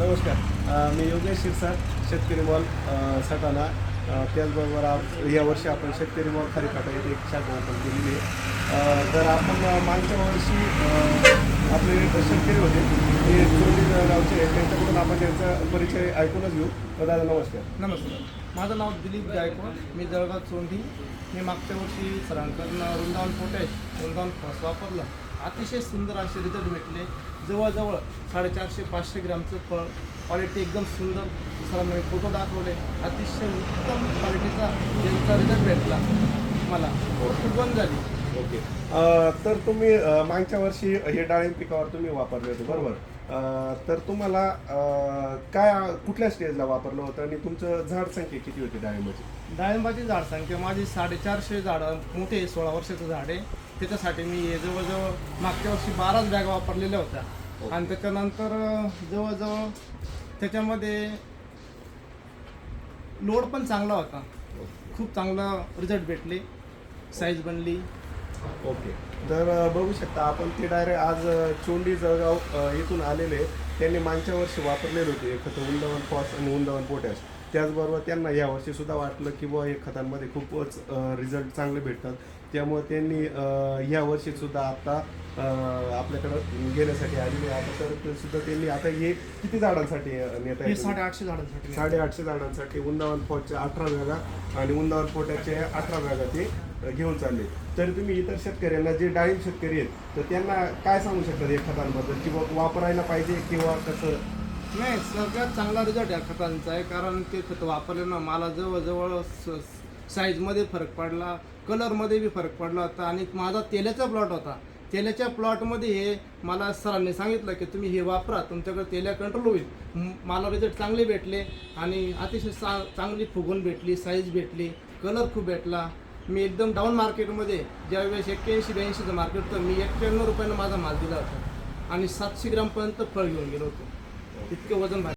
नमस्कार. मी योगेश शिरसाट शेतकरी मॉल सटाणा. त्याचबरोबर आप यावर्षी आपण शेतकरी मॉल खारीपाटा येथे एक शाखा ओपन केलेली आहे. तर आपण मागच्या वर्षी आपले शेतकरी होते ते चोरी गावचे आहेत त्यांच्याकडून आपण त्यांचा परिचय ऐकूनच घेऊ. तर दादा नमस्कार. नमस्कार. माझं नाव दिलीप गायकवाड. मी जळगाव चोंडी मी मागच्या वर्षी सरांकडनं वृंदावन पोटॅश वृंदावन फॉस वापरला. अतिशय सुंदर असे रिझल्ट भेटले. जवळजवळ साडेचारशे पाचशे ग्रामचं फळ क्वालिटी एकदम सुंदर. सरांनी फोटो दाखवले. अतिशय उत्तम क्वालिटीचा त्यांचा रिझल्ट भेटला मला. फुगवण झाली. ओके. तर तुम्ही मागच्या वर्षी हे डाळिंब पिकावर तुम्ही वापरले होते बरोबर? तर तुम्हाला काय कुठल्या स्टेजला वापरलं होतं आणि तुमचं झाड संख्या किती होती डाळिंबाची? डाळिंबाची झाड संख्या माझी साडेचारशे झाडं मोठे सोळा वर्षाचं झाड आहे. त्याच्यासाठी मी हे जवळजवळ मागच्या वर्षी बाराच बॅग वापरलेल्या होत्या. आणि त्याच्यानंतर जवळजवळ त्याच्यामध्ये लोड पण चांगला होता. खूप चांगला रिझल्ट भेटले साईज बनली. ओके. तर बघू शकता आपण ते डायरेक्ट आज चोंडी जळगाव इथून आलेले त्यांनी मागच्या वर्षी वापरलेले होते खतं उंदावन फॉस आणि उंदावन पोटॅश. त्याचबरोबर त्यांना या वर्षी सुद्धा वाटलं की बुवा हे खतांमध्ये खूपच रिझल्ट चांगले भेटतात. त्यामुळे त्यांनी अ, या वर्षी सुद्धा आता आपल्याकडं घेण्यासाठी आलेले. आता तर सुद्धा त्यांनी आता हे किती झाडांसाठी नेता हे येतील? साडेआठशे झाडांसाठी साडेआठशे झाडांसाठी वृंदावन फोर्टच्या अठरा बॅगा आणि वृंदावन फोर्टाचे अठरा बॅगा ते घेऊन चालले. तरी तुम्ही इतर शेतकऱ्यांना जे डाळिंब शेतकरी आहेत तर त्यांना काय सांगू शकतात या खतांबद्दल किंवा वापरायला पाहिजे किंवा कसं? नाही सगळ्यात चांगला रिझल्ट या खतांचा आहे कारण ते खत वापरल्यानं मला जवळजवळ स- साईजमध्ये फरक पडला कलरमध्ये बी फरक पडला होता आणि माझा तेलाचा प्लॉट होता. तेलाच्या प्लॉटमध्ये हे मला सरांनी सांगितलं की तुम्ही हे वापरा तुमच्याकडे तेल्या कंट्रोल होईल. म- मला रिझल्ट चांगले भेटले आणि अतिशय चा चांगली फुगून भेटली साईज भेटली कलर खूप भेटला. मी एकदम डाऊन मार्केटमध्ये ज्यावेळेस एक्क्याऐंशी ब्याऐंशीचं मार्केट होतं मी एक्क्याण्णव रुपयानं माझा माल दिला होता. आणि सातशे ग्रामपर्यंत फळ घेऊन गेलो होतो. इतकं वजन भारी.